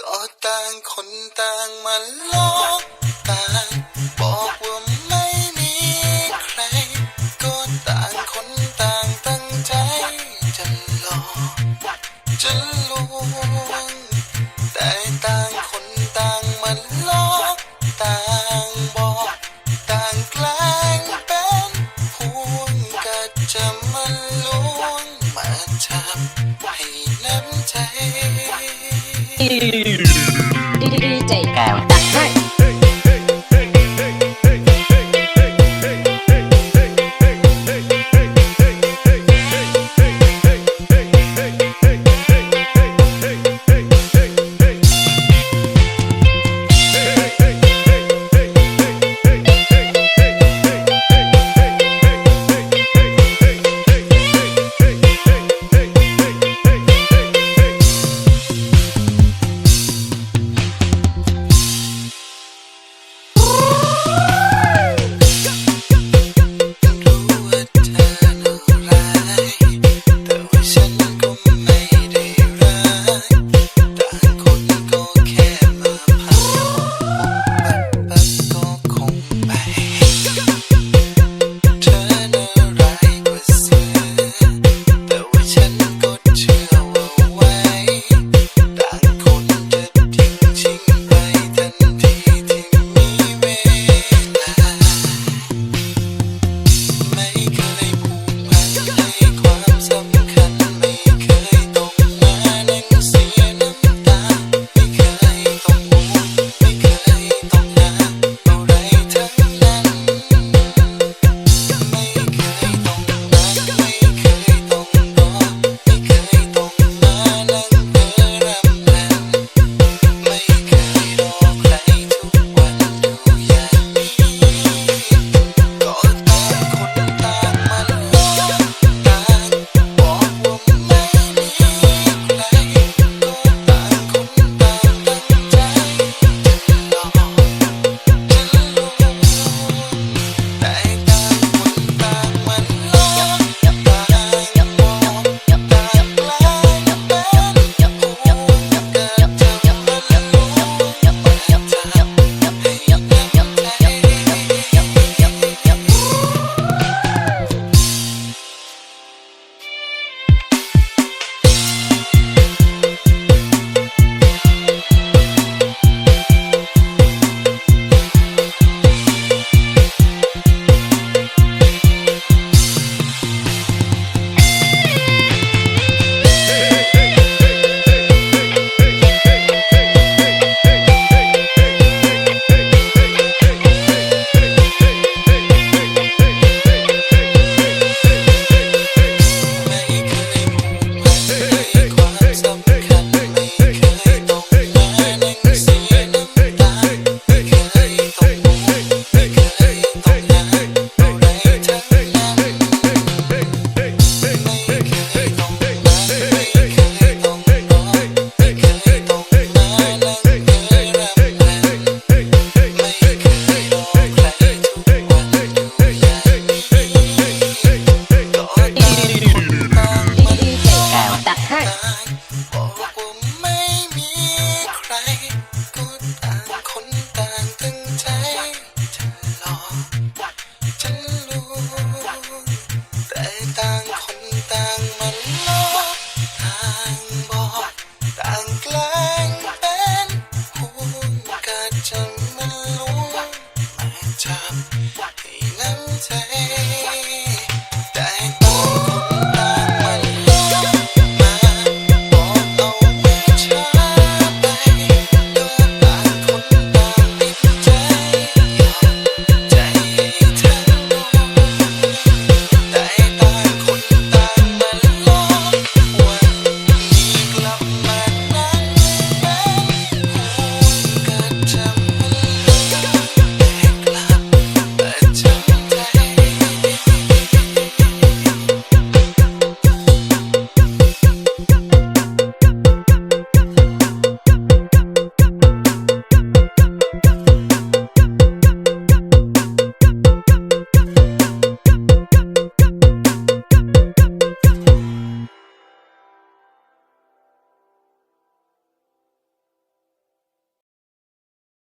ก็ต่างคนต่างมาหลอกต่างบอกว่าไม่มีใคร ก็ต่างคนต่างตั้งใจจะหลอกจะลวง ใทางบอดต่างแกลเป็นหูกันจนมัรู้จำให้น้ำใจ